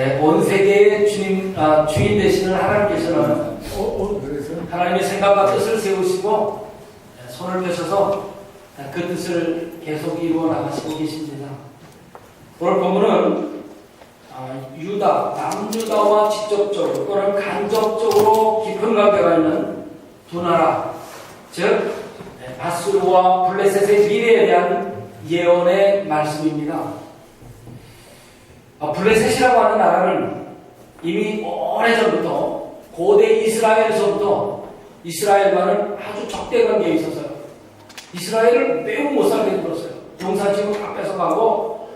네, 온 세계의 주님, 아, 주인 되시는 하나님께서는 어, 어, 하나님의 생각과 뜻을 세우시고 네, 손을 펴셔서 그 뜻을 계속 이루어 나가시고 계십니다. 오늘 본문은 아, 유다, 남유다와 직접적으로 또는 간접적으로 깊은 관계가 있는 두 나라, 즉 네, 바수르와 블레셋의 미래에 대한 예언의 말씀입니다. 아, 블레셋이라고 하는 나라는 이미 오래전부터 고대 이스라엘에서부터 이스라엘과는 아주 적대 관계에 있었어요. 이스라엘을 매우 못 살게 굴었어요. 용사집을 다 뺏어가고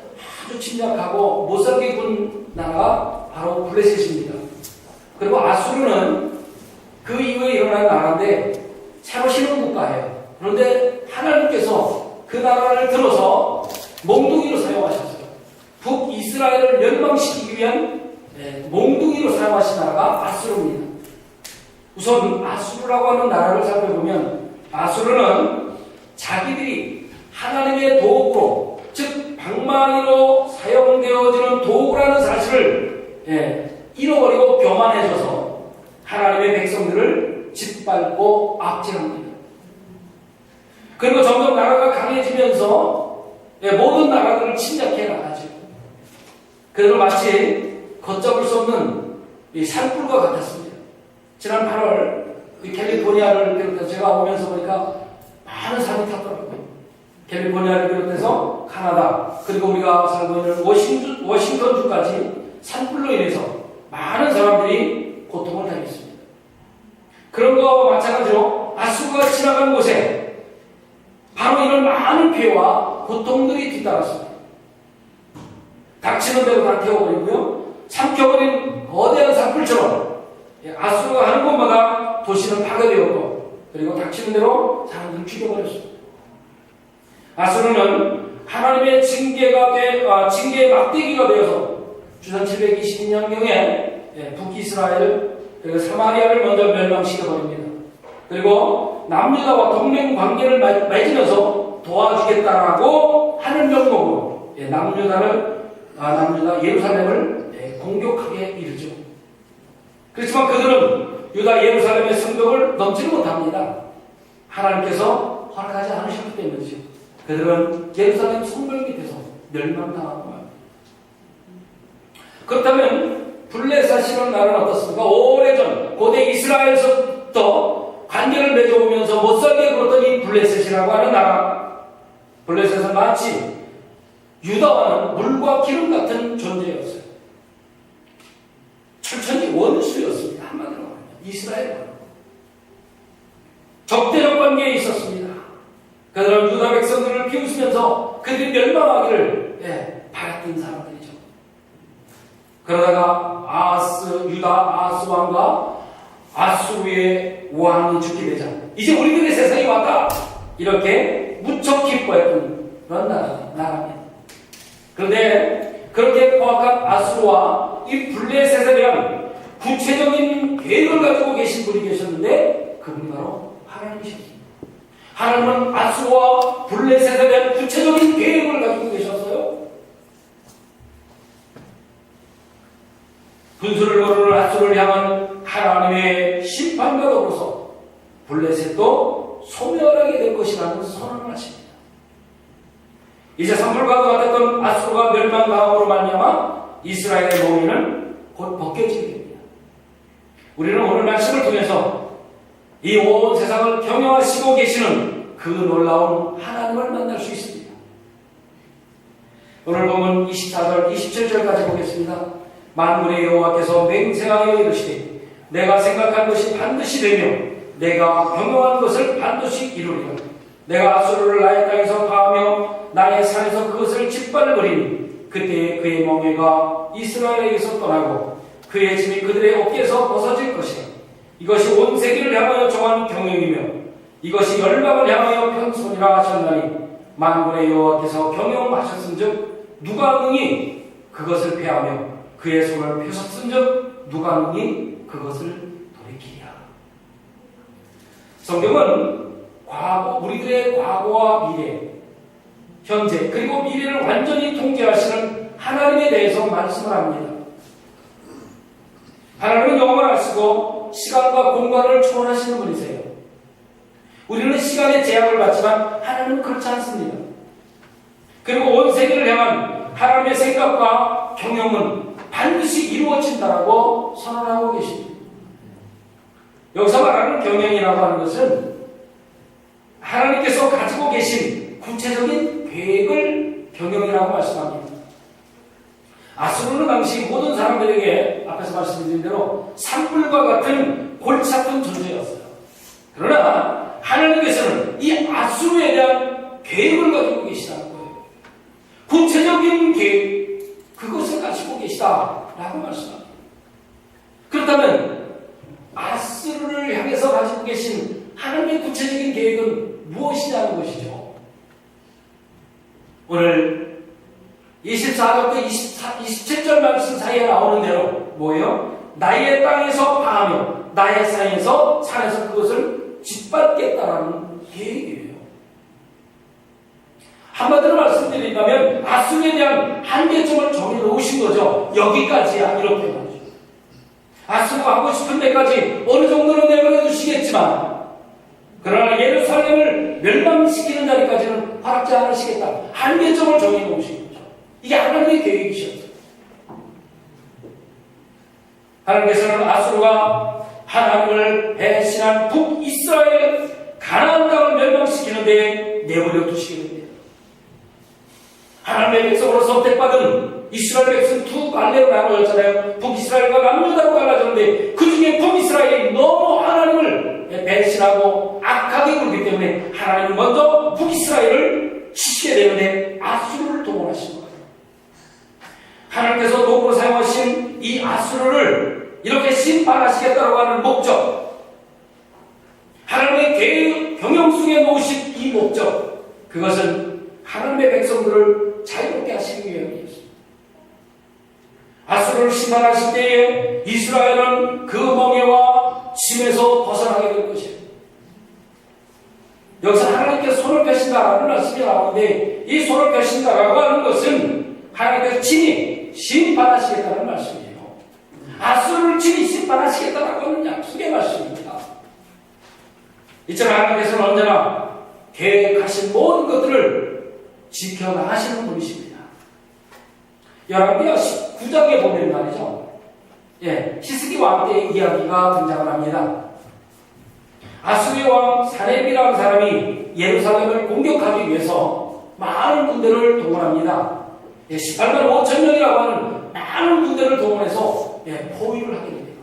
아주 침략하고 못 살게 군 나라가 바로 블레셋입니다. 그리고 아수르는 그 이후에 일어난 나라인데 새로 신은 국가예요. 그런데 하나님께서 그 나라를 들어서 몽둥이로 사용하셨어요. 북이스라엘을 멸망시키기 위한 네, 몽둥이로 사용하신 나라가 아수르입니다. 우선 아수르라고 하는 나라를 살펴보면 아수르는 자기들이 하나님의 도구로 즉 방망이로 사용되어지는 도구라는 사실을 예, 잃어버리고 교만해져서 하나님의 백성들을 짓밟고 압제합니다. 그리고 점점 나라가 강해지면서 예, 모든 나라들을 침략해 나가죠. 그래도 마치 걷잡을 수 없는 이 산불과 같았습니다. 지난 8월 이 캘리포니아를 비롯해서 제가 오면서 보니까 많은 산이 탔더라고요. 캘리포니아를 비롯해서 카나다 그리고 우리가 살고 있는 워싱턴, 워싱턴주까지 산불로 인해서 많은 사람들이 고통을 당했습니다. 그런 거와 마찬가지로 아수가 지나간 곳에 바로 이런 많은 피해와 고통들이 뒤따랐습니다. 닥치는 대로 다 태워버리고요. 삼켜버린 거대한 산불처럼 아수르가 하는 곳마다 도시는 파괴되었고 그리고 닥치는 대로 사람들을 죽여버렸습니다. 아수르는 하나님의 징계가 돼, 아, 징계의 막대기가 되어서 주전 722년경에 예, 북이스라엘 그리고 사마리아를 먼저 멸망시켜버립니다. 그리고 남유다와 동맹 관계를 맺- 맺으면서 도와주겠다라고 하는 명목으로 예, 남유다를 아, 남유다 예루살렘을 예, 공격하게 이르죠. 그렇지만 그들은 유다 예루살렘의 성벽을 넘지는 못합니다. 하나님께서 허락하지 않으셨기 때문이죠. 그들은 예루살렘 성벽 밑에서 멸망당하고 말입니다. 그렇다면 블레셋이라는 나라는 어떻습니까? 오래전 고대 이스라엘에서부터 관계를 맺어오면서 못살게 굴었던 이 블레셋이라고 하는 나라 블레셋은 마치 유다와는 물과 기름 같은 존재였어요. 철천지 원수였습니다. 한마디로 말하면 이스라엘과 적대적 관계에 있었습니다. 그들은 유다 백성들을 비웃으면서 그들이 멸망하기를 예, 바랐던 사람들이죠. 그러다가 아스 유다 아스 왕과 아수르의 왕이 죽게 되자 이제 우리들의 세상이 왔다 이렇게 무척 기뻐했던 그런 나라, 나라입니다. 그런데 그렇게 포악한 아수르와 이 블레셋에 대한 구체적인 계획을 가지고 계신 분이 계셨는데 그분이 바로 하나님이셨습니다. 하나님은 아수르와 블레셋에 대한 구체적인 계획을 가지고 계셨어요. 분수를 거르는 아수를 향한 하나님의 더불어서 블레셋도 소멸하게 될 것이라는 선언을 하십니다. 이제 산불과도 같았던 아수르가 멸망당함으로 말미암아 이스라엘의 몽이는 곧 벗겨지게 됩니다. 우리는 오늘 말씀을 통해서 이 온 세상을 경영하시고 계시는 그 놀라운 하나님을 만날 수 있습니다. 오늘 보면 24절, 27절까지 보겠습니다. 만군의 여호와께서 맹세하여 이르시되 내가 생각한 것이 반드시 되며 내가 경영한 것을 반드시 이루리라. 내가 아수르를 나의 땅에서 파하며 나의 산에서 그것을 짓밟으리니 그때 그의 멍에가 이스라엘에게서 떠나고 그의 짐이 그들의 어깨에서 벗어질 것이라. 이것이 온 세계를 향하여 정한 경영이며 이것이 열방을 향하여 평손이라 하셨나니 만군의 여호와께서 경영하셨은즉 누가 능히 그것을 패하며 그의 손을 펴셨은즉 누가 능히 그것을 돌이키랴. 성경은 과거 우리들의 과거와 미래, 현재 그리고 미래를 완전히 통제하시는 하나님에 대해서 말씀을 합니다. 하나님은 영원을 아시고 시간과 공간을 초월하시는 분이세요. 우리는 시간의 제약을 받지만 하나님은 그렇지 않습니다. 그리고 온 세계를 향한 하나님의 생각과 경영은 반드시 이루어진다라고 선언하고 계십니다. 여기서 말하는 경영이라고 하는 것은 하나님께서 가지고 계신 구체적인 계획을 경영이라고 말씀합니다. 아수르는 당시 모든 사람들에게 앞에서 말씀드린 대로 산불과 같은 골치 아픈 존재였어요. 그러나 하나님께서는 이 아수르에 대한 계획을 가지고 계시다는 거예요. 구체적인 계획, 그것을 가지고 계시다라고 말씀합니다. 그렇다면 아수르를 향해서 가지고 계신 하나님의 구체적인 계획은 무엇이냐는 것이죠. 오늘 24절부터 24, 27절 말씀 사이에 나오는 대로 뭐예요? 나의 땅에서 파하며 나의 산에서 산에서 그것을 짓밟겠다라는 계획이에요. 한마디로 말씀드린다면 아수르에 대한 한계점을 정해놓으신 거죠. 여기까지야 이렇게 말이죠. 아수르가 하고 싶은 데까지 어느 정도는 내버려 두시겠지만 그러나 예루살렘을 멸망시키는 자리까지는 허락지 않으시겠다. 한계점을 정해놓으신 거죠. 이게 하나님의 계획이셨죠. 하나님께서는 아수르가 하나님을 배신한 북이스라엘 가나안 땅을 멸망시키는 데 내버려 두시게 됩니다. 하나님의 백성으로 선택받은 이스라엘 백성 두 갈래로 나누어졌잖아요. 북이스라엘과 남유다로 갈라졌는데 그 중에 북이스라엘이 너무 하나님을 배신하고 악하게 굴기 때문에 하나님은 먼저 북이스라엘을 치시게 되는데 아수르를 동원하신 거예요. 하나님께서 도구로 사용하신 이 아수르를 이렇게 심판하시겠다고 하는 목적 하나님의 경영 속에 놓으신 이 목적 그것은 하나님의 백성들을 자유롭게 하시기 위함이었습니다. 아수르를 심판하실 때에 이스라엘은 그 멍에와 짐에서 벗어나게 될 것이에요. 여기서 하나님께서 손을 펴신 다라는 말씀이 나오는데 이 손을 펴신 다라고 하는 것은 하나님께서 친히 심판하시겠다는 말씀이에요. 아수르를 친히 심판하시겠다라고 하는 약속의 말씀입니다. 이처럼 하나님께서는 언제나 계획하신 모든 것들을 지켜나가시는 분이십니다. 열왕기하 19장에 보면 말이죠. 예, 히스기 왕 때의 이야기가 등장을 합니다. 아수리 왕 사렙이라는 사람이 예루살렘을 공격하기 위해서 많은 군대를 동원합니다. 예, 18만 5천 명이라고 하는 많은 군대를 동원해서 예, 포위를 하게 됩니다.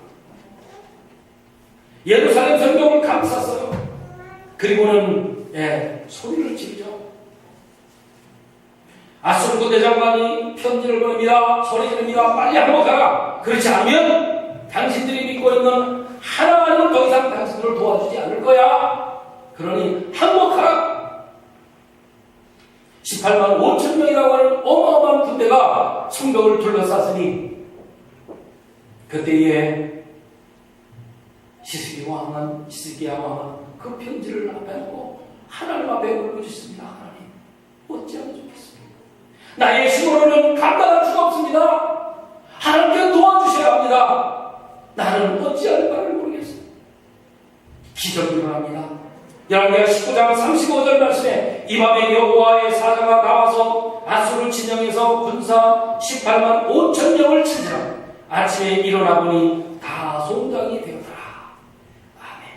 예루살렘 성경을 감쌌어요. 그리고는 예, 소리를 지르죠. 아수르 대장관이 편지를 보냅니다. 소리 지릅니다. 빨리 항복하라. 그렇지 않으면 당신들이 믿고 있는 하나님은 더 이상 당신들을 도와주지 않을 거야. 그러니 항복하라. 18만 5천 명이라고 하는 어마어마한 군대가 성벽을 둘러쌌으니 그때에 히스기 왕은 히스기야 왕은 그 편지를 앞에 놓고 하나님 앞에 울부짖습니다. 하나님 어찌하면 좋겠습니까? 나의 힘으로는 감당할 수가 없습니다. 하나님께 도와주셔야 합니다. 나는 어찌할 바를 모르겠습니다. 기적이 일어납니다. 열왕기하 19장 35절 말씀에 이 밤에 여호와의 사자가 나와서 아수르 진영에서 군사 18만 5천 명을 찾으라. 아침에 일어나 보니 다 송장이 되었더라. 아멘.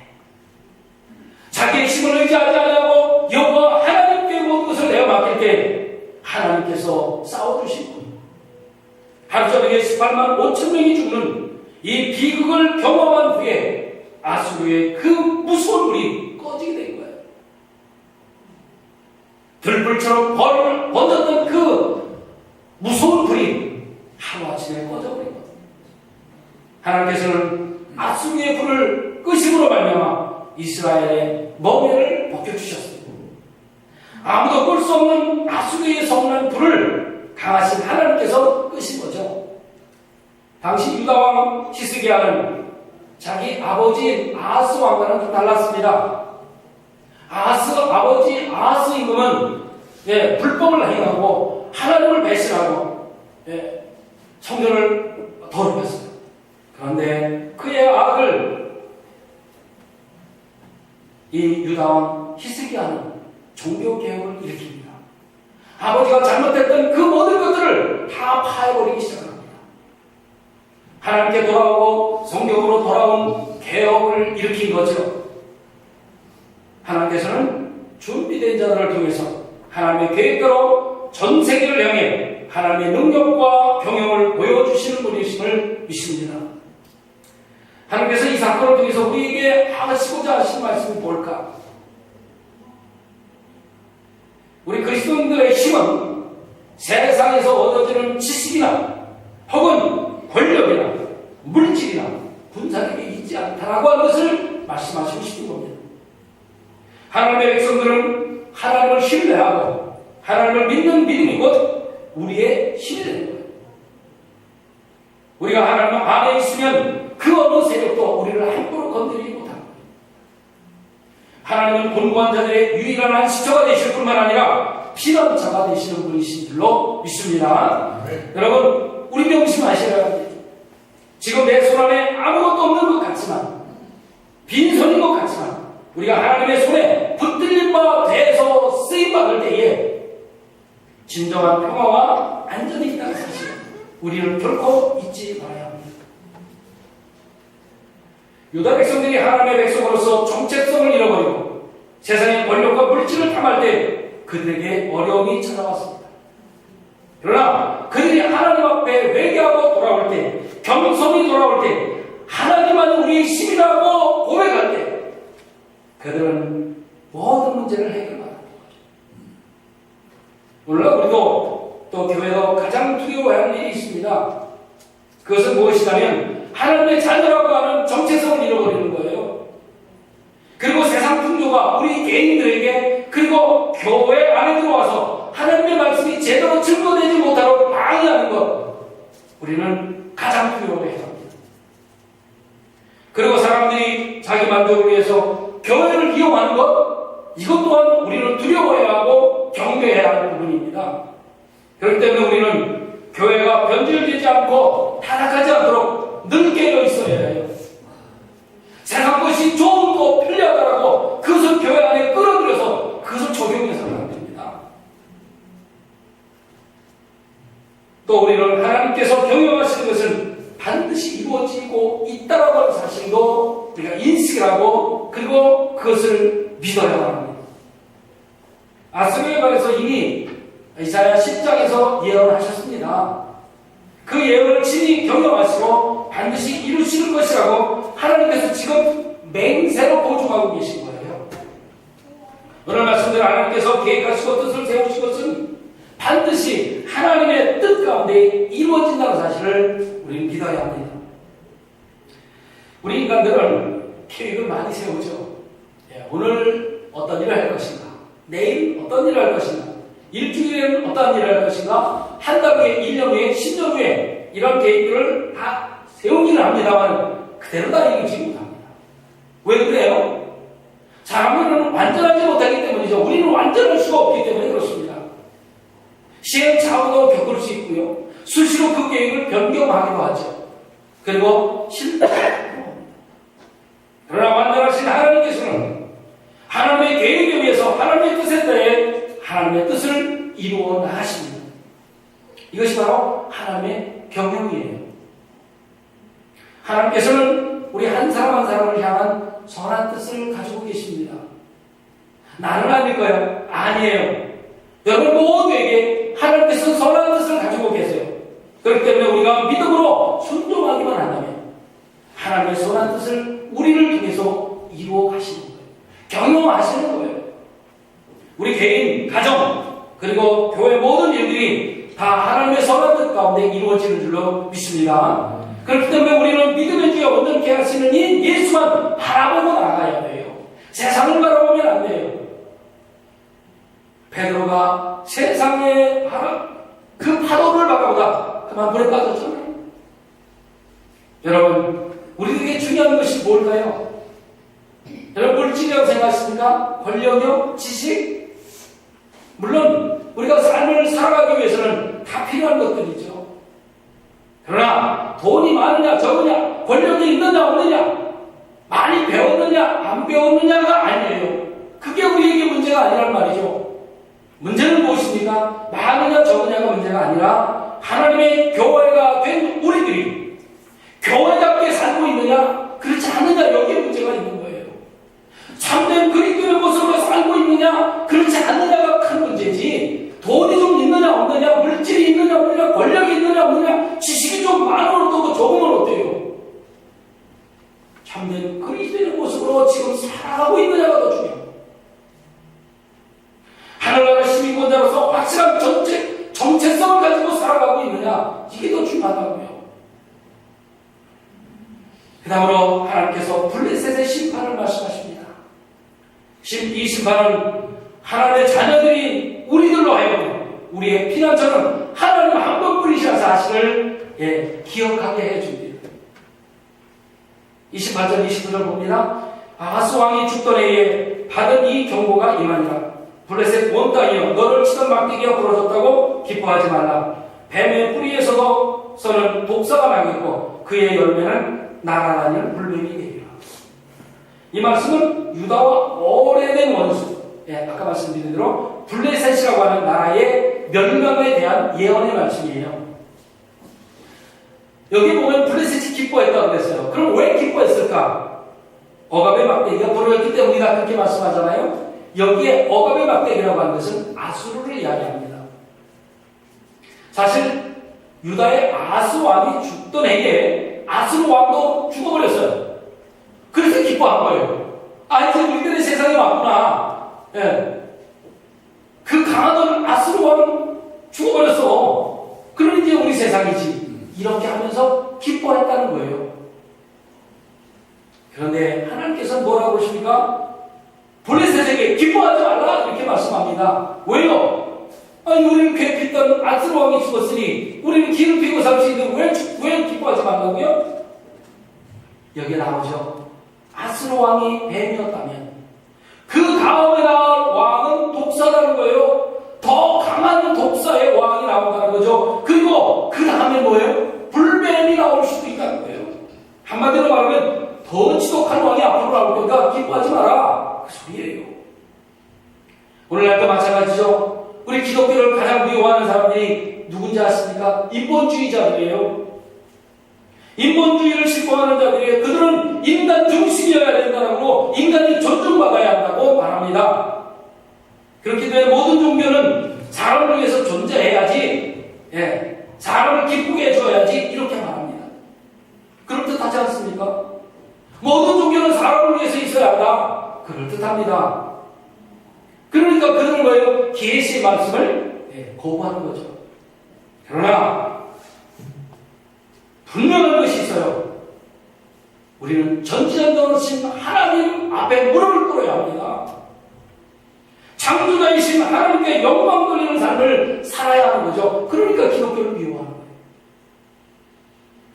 자기의 힘을 의지하지 않냐고 여호와 하나님께 모든 것을 내어 맡길 때 하나님께서 싸워주신 분. 하루 저녁에 18만 5천 명이 죽는 이 비극을 경험한 후에 아수르의 그 무서운 불이 꺼지게 된 거예요. 들불처럼 벌을 번졌던 그 무서운 불이 하루아침에 꺼져버린 거예요. 하나님께서는 아수르의 불을 끄심으로 말미암아 이스라엘의 멍에를 벗겨주셨습니다. 아무도 끌 수 없는 아수르의 성난 불을 강하신 하나님께서 끄신 거죠. 당시 유다왕 히스기야는 자기 아버지 아스 왕과는 좀 달랐습니다. 아스 아버지 아스 임금은 예, 불법을 행하고 하나님을 배신하고 예, 성전을 더럽혔어요. 그런데 그의 아들 이 유다왕 히스기야는 종교 개혁을 일으킵니다. 아버지가 잘못했던 그 모든 것들을 다 파해버리기 시작합니다. 하나님께 돌아오고 성경으로 돌아온 개혁을 일으킨 거죠. 하나님께서는 준비된 자들을 통해서 하나님의 계획대로 전 세계를 향해 하나님의 능력과 경영을 보여주시는 분이심을 믿습니다. 하나님께서 이 사건을 통해서 우리에게 하시고자 하신 말씀이 뭘까? 우리 그리스도인들의 힘은 세상에서 얻어지는 지식이나 혹은 권력이나 물질이나 군사력에 있지 않다라고 하는 것을 말씀하시고 싶은 겁니다. 하나님의 백성들은 하나님을 신뢰하고 하나님을 믿는 믿음이 곧 우리의 힘이 되는 거예요. 우리가 하나님 안에 있으면 그 어느 세력도 우리를 함부로 못합니다. 하나님은 곤고한 자들의 유일한 안식처가 되실 뿐만 아니라 피난처가 되시는 분이신 줄로 믿습니다. 여러분, 우리 명심하셔야 합니다. 지금 내 손 안에 아무것도 없는 것 같지만, 빈손인 것 같지만, 우리가 하나님의 손에 붙들린 바 돼서 쓰임 받을 때에 진정한 평화와 안전이 있다는 사실, 우리는 결코 잊지 말아야 합니다. 유다 백성들이 하나님의 백성으로서 정체성을 잃어버리고 세상의 권력과 물질을 탐할 때 그들에게 어려움이 찾아왔습니다. 그러나 그들이 하나님 앞에 회개하고 돌아올 때, 겸손히 돌아올 때, 하나님만 우리의 힘이라고 고백할 때, 그들은 모든 문제를 해결받는 거죠. 물론 우리도 또 교회도 가장 두려워하는 일이 있습니다. 그것은 무엇이냐면 하나님의 자녀라고 하는 정체성을 잃어버리는 거예요. 그리고 세상 풍조가 우리 개인들에게 그리고 교회 안에 들어와서 하나님의 말씀이 제대로 증거되지 못하도록 방해하는 것 우리는 가장 두려워해야 합니다. 그리고 사람들이 자기 만족을 위해서 교회를 이용하는 것 이것 또한 우리는 두려워해야 하고 경계해야 할 부분입니다. 그렇기 때문에 우리는 교회가 변질되지 않고 타락하지 않도록 늘 깨어 있어야 해요. 세상 것이 좋은 거 편리하다라고 그것을 교회 안에 끌어들여서 그것을 적용해서는 안 됩니다. 또 우리는 하나님께서 경영하시는 것은 반드시 이루어지고 있다라고 하는 사실도 우리가 인식을 하고 그리고 그것을 믿어야 합니다. 아스미에 관해서 이미 이사야 10장에서 예언을 하셨습니다. 그 예언을 친히 경영하시고 반드시 이루시는 것이라고 하나님께서 지금 맹세로 보증하고 계신 거예요. 오늘 말씀대로 하나님께서 계획하시고 뜻을 세우신 것은 반드시 하나님의 뜻 가운데 이루어진다는 사실을 우리는 믿어야 합니다. 우리 인간들은 계획을 많이 세우죠. 예, 오늘 어떤 일을 할 것인가, 내일 어떤 일을 할 것인가, 일주일에는 어떤 일을 할 것인가, 한 달 후에, 1년 후에, 10년 후에 이런 계획들을 다 세우기는 합니다만 그대로 다 이루지 못합니다. 왜 그래요? 사람들은 완전하지 못하기 때문이죠. 우리는 완전할 수가 없기 때문에 그렇습니다. 시행 착오도 겪을 수 있고요. 수시로 그 계획을 변경하기도 하죠. 그리고 합니다. 그러나 완전하신 하나님께서는 하나님의 계획에 의해서 하나님의 뜻에 대해 하나님의 뜻을 이루어 나가십니다. 이것이 바로 하나님의 경영이에요. 하나님께서는 우리 한 사람 한 사람을 향한 선한 뜻을 가지고 계십니다. 나는 아닐까요? 아니에요. 여러분 모두에게 하나님께서 선한 뜻을 가지고 계세요. 그렇기 때문에 우리가 믿음으로 순종하기만 한다면 하나님의 선한 뜻을 우리를 통해서 이루어 가시는 거예요. 경영하시는 거예요. 우리 개인, 가정, 그리고 교회 모든 일들이 다 하나님의 선한 뜻 가운데 이루어지는 줄로 믿습니다. 그렇기 때문에 우리는 믿음의 주에 온전케 하시는 이 예수만 바라보고 나가야 돼요. 세상을 바라보면 안 돼요. 베드로가 세상의 바람, 그 파도를 바라보다 그만 물에 빠졌잖아요. 여러분, 우리에게 중요한 것이 뭘까요? 여러분, 물질이라고 생각하십니까? 권력이요? 지식? 물론 우리가 삶을 살아가기 위해서는 다 필요한 것들이죠. 그러나 돈이 많으냐 적으냐 권력이 있느냐 없느냐 많이 배웠느냐 안 배웠느냐가 아니에요. 그게 우리에게 문제가 아니란 말이죠. 문제는 무엇입니까? 많으냐 적으냐가 문제가 아니라 하나님의 교회가 된 우리들이 교회답게 살고 있느냐 그렇지 않느냐 여기에 문제가 있는 거예요. 참된 그리스도의 모습으로 살고 있느냐 그렇지 않느냐가 문제지 돈이 좀 있느냐 없느냐 물질이 있느냐 없느냐 권력이 있느냐 없느냐 지식이 좀 많으면 어떻고 적으면 어때요? 참된 그리스도의 모습으로 지금 살아가고 있느냐가 더 중요합니다. 하늘나라 시민권자로서 확실한 정체, 정체성을 가지고 살아가고 있느냐 이게 더 중요하다고요. 그 다음으로 하나님께서 블레셋의 심판을 말씀하십니다. 심- 이 심판은 하나님의 자녀들이 우리들로 하여금 우리의 피난처는 하나님 한 번뿐이시라 사실을 예, 기억하게 해줍니다. 28절 29절 봅니다. 아하스 왕이 죽던 해에 받은 이 경고가 임하니라. 블레셋 온 땅이여 너를 치던 막대기가 부러졌다고 기뻐하지 말라. 뱀의 뿌리에서도 서는 독사가 나겠고 그의 열매는 날아다니는 물뱀이 되리라. 이 말씀은 유다와 오래된 원수, 예, 아까 말씀드린 대로 블레셋이라고 하는 나라의 멸망에 대한 예언의 말씀이에요. 여기 보면 블레셋이 기뻐했다고 그랬어요. 그럼 왜 기뻐했을까? 억압의 막대기가 부러졌기 때문이다 그렇게 말씀하잖아요. 여기에 억압의 막대기라고 하는 것은 아수르를 이야기합니다. 사실 유다의 아스 왕이 죽던 해에 아수르 왕도 죽어버렸어요. 그래서 기뻐한 거예요. 아 이제 우리들의 세상이 왔구나. 예. 그 강하던 아수르 왕 죽어버렸어. 그럼 이제 우리 세상이지. 이렇게 하면서 기뻐했다는 거예요. 그런데 하나님께서 뭐라고 하십니까? 블레셋에게 기뻐하지 말라 이렇게 말씀합니다. 왜요? 아니 우리는 괴pit던 아스로 왕이 죽었으니 우리는 기름 피고 살 수 있는데 왜, 죽- 왜 기뻐하지 말라고요? 여기에 나오죠. 아스로 왕이 뱀이었다면 그 다음에 나올 왕은 독사라는 거예요. 더 강한 독사의 왕이 나온다는 거죠. 그리고 그 다음에 뭐예요? 불뱀이 나올 수도 있다는 거예요. 한마디로 말하면 더 지독한 왕이 앞으로 나올 거니까 기뻐하지 마라. 그 소리예요. 오늘날도 마찬가지죠. 우리 기독교를 가장 미워하는 사람들이 누군지 아십니까? 인본주의자들이에요. 인본주의를 실권하는 자들이 그들은 인간 중심이어야 된다고 인간이 존중받아야 한다고 말합니다. 그렇기 때문에 모든 종교는 사람을 위해서 존재해야지, 예, 사람을 기쁘게 해줘야지 이렇게 말합니다. 그럴 듯하지 않습니까? 모든 종교는 사람을 위해서 있어야 한다. 그럴 듯합니다. 그러니까 그들은 뭐예요? 계시의 말씀을 예, 거부하는 거죠. 그러나 분명한 것이 있어요. 우리는 전지전능하신 하나님 앞에 무릎을 꿇어야 합니다. 창조자이신 하나님께 영광 돌리는 삶을 살아야 하는 거죠. 그러니까 기독교를 미워하는 거예요.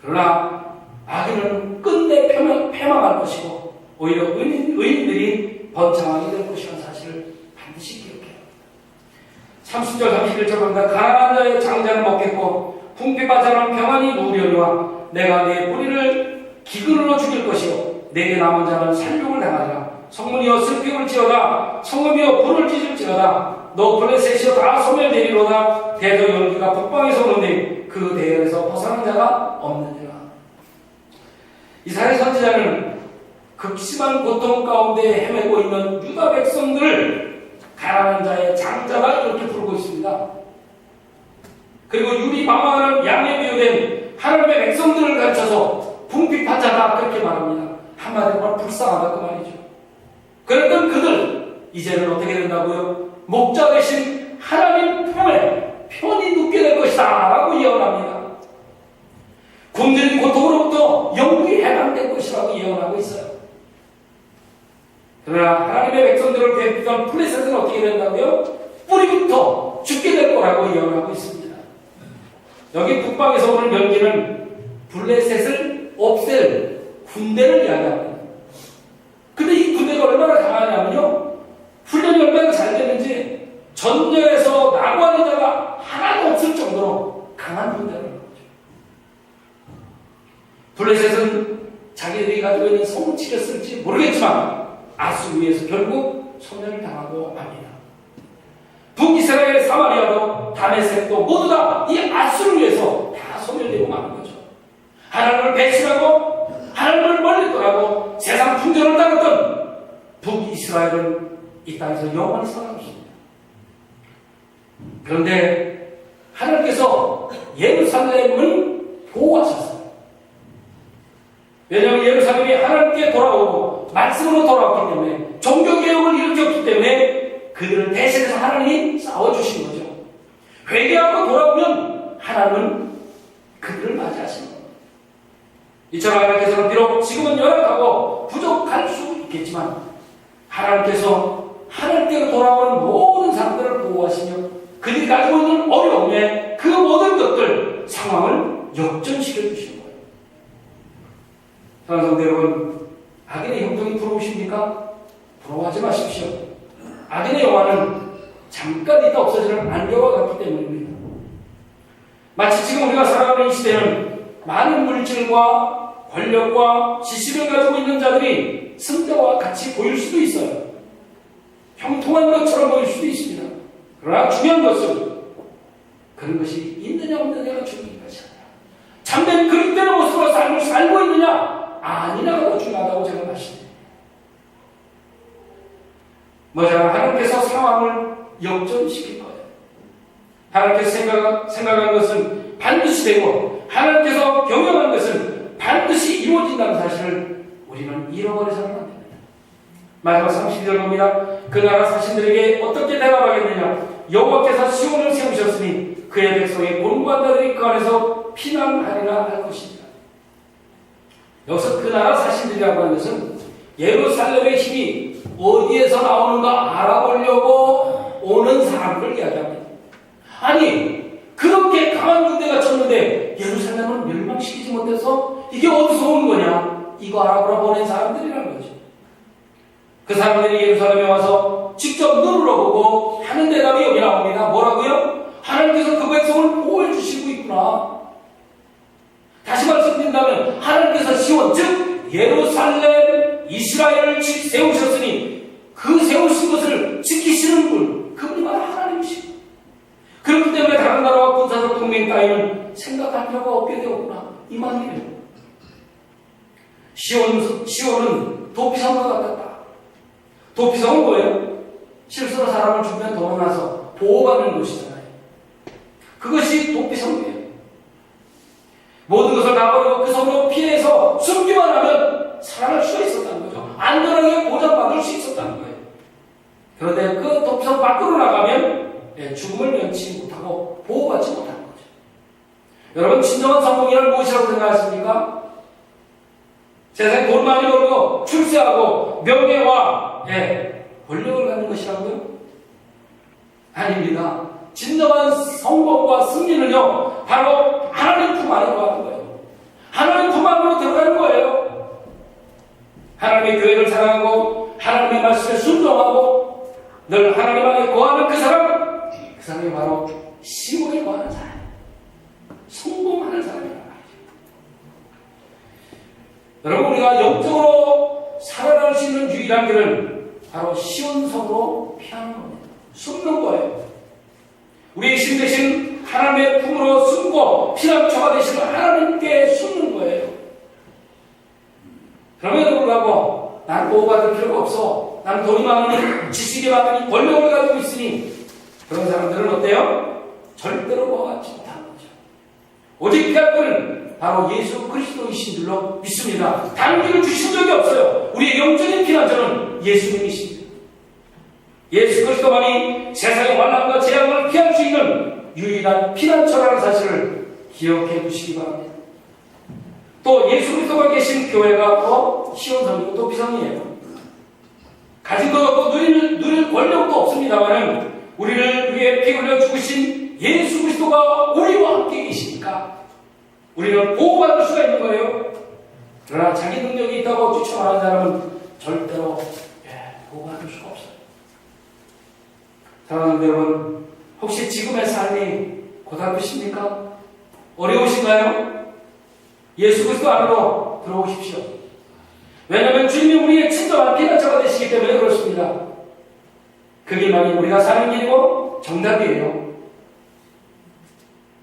그러나 악인은 끝내 패망, 패망할 것이고 오히려 의인, 의인들이 번창하게 될 것이라는 사실을 반드시 기억해야 합니다. 30절 31절 보니까 가난한 자의 장자는 먹겠고 궁핍한 자는 평안히 누우려니와 내가 내 뿌리를 기근으로 죽일 것이요 내게 남은 자는 살육을 당하리라 성문이여 슬픔을 지어다 성읍이여 불을 찢을지어다 너 블레셋이여 다 소멸되리로다 대저 연기가 북방에서 오는데 그 대열에서 벗어난 자가 없느니라 이스라엘 선지자는 극심한 고통 가운데 헤매고 있는 유다 백성들을 가난한 자의 장자가 이렇게 부르고 있습니다. 그리고 유리 방황하는 양에 비유된 하나님의 백성들을 가르쳐서 궁핍한 자다 그렇게 말합니다. 한마디로 말 불쌍하다 그 말이죠. 그랬던 그들 이제는 어떻게 된다고요? 목자 대신 하나님 품에 편히 눕게 될 것이다 라고 예언합니다. 굶주린 고통으로부터 영원히 해방될 것이라고 예언하고 있어요. 그러나 하나님의 백성들을 괴롭히던 플레셋은 어떻게 된다고요? 뿌리부터 죽게 될 거라고 예언하고 있습니다. 여기 북방에서 오는 연기는 블레셋을 없앨 군대를 이야기합니다. 근데 이 군대가 얼마나 강하냐면요. 훈련이 얼마나 잘 되는지 전쟁에서 나고하는 자가 하나도 없을 정도로 강한 거죠. 블레셋은 자기들이 가지고 있는 성치를 쓸지 모르겠지만 아수르에서 결국 소멸을 당하고 맙니다. 북이스라엘 사마리아도 다메섹도 모두 다 이 아수를 위해서 다 소멸되고 마는 거죠. 하나님을 배신하고 하나님을 멀리 떠나고 세상 풍조를 따랐던 북이스라엘은 이 땅에서 영원히 살아남습니다. 그런데 하나님께서 예루살렘을 보호하셨어요. 왜냐하면 예루살렘이 하나님께 돌아오고 말씀으로 돌아왔기 때문에 종교개혁을 일으켰기 때문에 그들을 대신해서 하나님이 싸워주신 거죠. 회개하고 돌아오면 하나님은 그들을 맞이하시는 겁니다. 이처럼 하나님께서는 비록 지금은 열악하고 부족할 수 있겠지만 하나님께서 하나님께로 돌아오는 모든 사람들을 보호하시며 그들이 가지고 있는 어려움에 그 모든 것들 상황을 역전시켜 주시는 거예요. 사랑하는 성도 여러분, 악인의 형통이 부러우십니까? 부러워하지 마십시오. 악인의 영화는 잠깐 있다 없어지는 안개와 같기 때문입니다. 마치 지금 우리가 살아가는 이 시대는 많은 물질과 권력과 지식을 가지고 있는 자들이 승자와 같이 보일 수도 있어요. 형통한 것처럼 보일 수도 있습니다. 그러나 중요한 것은 그런 것이 있느냐 없느냐가 중요한 것이 아니라 참된 그릇되는 모습으로 삶을 살고 있느냐 아니냐가 더 중요하다고 제가 말씀드립니다. 뭐냐 하나님께서 상황을 역전시킬 거예요. 하나님께서 생각, 생각한 것은 반드시 되고 하나님께서 경영한 것은 반드시 이루어진다는 사실을 우리는 잃어버려서는 안 됩니다. 마지막 30절 봅니다. 그 나라 사신들에게 어떻게 대답하겠느냐? 여호와께서 시온을 세우셨으니 그의 백성의 곤고한 자들이 그 안에서 피난하리라 할 것입니다. 여기서 그 나라 사신들이라고 하는 것은 예루살렘의 힘이 어디에서 나오는가 알아보려고 오는 사람을 이야기합니다. 아니 그렇게 강한 군대가 쳤는데 예루살렘을 멸망시키지 못해서 이게 어디서 오는 거냐? 이거 알아보러 보낸 사람들이라는 거죠. 그 사람들이 예루살렘에 와서 직접 눈으로 보고 하는 대답이 여기 나옵니다. 뭐라고요? 하나님께서 그 백성을 보호해 주시고 있구나. 다시 말씀드린다면 하나님께서 시온 즉 예루살렘 이스라엘을 세우셨으니 그 세우신 것을 지키시는 분 그분이 바로 하나님이시고 그렇기 때문에 다른 나라와 군사적 동맹 따위는 생각할 필요가 없게 되었구나 이 말이에요. 시온 시온은 도피성과 같았다. 도피성은 뭐예요? 실수로 사람을 죽면 도망나서 보호받는 곳이잖아요. 그것이 도피성이에요. 모든 것을 다 버리고 그 성으로 피해서 숨기만 하면 살아날 수가 있었다는 거죠. 안전하게 보장받을 수 있었다는 거예요. 그런데 그 도피성 밖으로 나가면 예, 죽음을 면치 못하고 보호받지 못하는 거죠. 여러분 진정한 성공이란 무엇이라고 생각하십니까? 세상에 돈 많이 벌고 출세하고 명예와 예, 권력을 갖는 것이라고요? 아닙니다. 진정한 성공과 승리는요, 바로 하나님 품 안에 거하는 거예요. 하나님 품 안으로 들어가는 거예요. 하나님의 교회를 사랑하고, 하나님의 말씀에 순종하고, 늘 하나님 안에 거하는 그 사람, 그 사람이 바로 시골에 거하는 사람. 성공하는 사람이란 말이죠. 여러분, 우리가 영적으로 살아날 수 있는 유일한 길은 바로 시온성으로 피하는 겁니다. 숨는 거예요. 우리의 신 대신 하나님의 품으로 숨고 피난처가 되시는 하나님께 숨는 거예요. 그럼에도 불구하고 나는 보호받을 필요가 없어. 나는 돈이 많으니 지식이 많으니 권력을 가지고 있으니 그런 사람들은 어때요? 절대로 보호받지. 오직 피할 것은 바로 예수 그리스도이신 줄로 믿습니다. 단기를 주신 적이 없어요. 우리의 영적인 피난처는 예수님이십니다. 예수 그리스도만이 세상의 환난과 재앙을 피할 수 있는 유일한 피난처라는 사실을 기억해 두시기 바랍니다. 또 예수 그리스도가 계신 교회가 또 시온성이고 또 비성이에요. 가진 것 없고 누릴, 누릴 권력도 없습니다만 우리를 위해 피 흘려 죽으신 예수 그리스도가 우리와 함께 계시니까 우리는 보호받을 수가 있는 거예요. 그러나 자기 능력이 있다고 추천하는 사람은 절대로 예, 보호받을 수가 없어요. 사랑하는 여러분, 혹시 지금의 삶이 고달프십니까? 어려우신가요? 예수 그리스도 안으로 들어오십시오. 왜냐하면 주님이 우리의 친절한 피난처가 되시기 때문에 그렇습니다. 그 길만이 우리가 사는 길이고 정답이에요.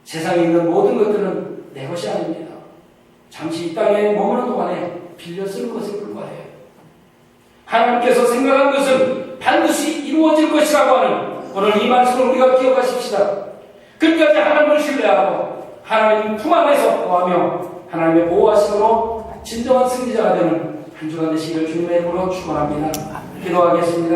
세상에 있는 모든 것들은 내 것이 아닙니다. 잠시 이 땅에 머무는 동안에 빌려 쓰는 것에 불과해요. 하나님께서 생각한 것은 반드시 이루어질 것이라고 하는 오늘 이 말씀을 우리가 기억하십시다. 끝까지 하나님을 신뢰하고 하나님 품 안에서 거하며 하나님의 보호하심으로 진정한 승리자가 되는 한 주간 되시기를 주님의 이름으로 축원합니다. 기도하겠습니다.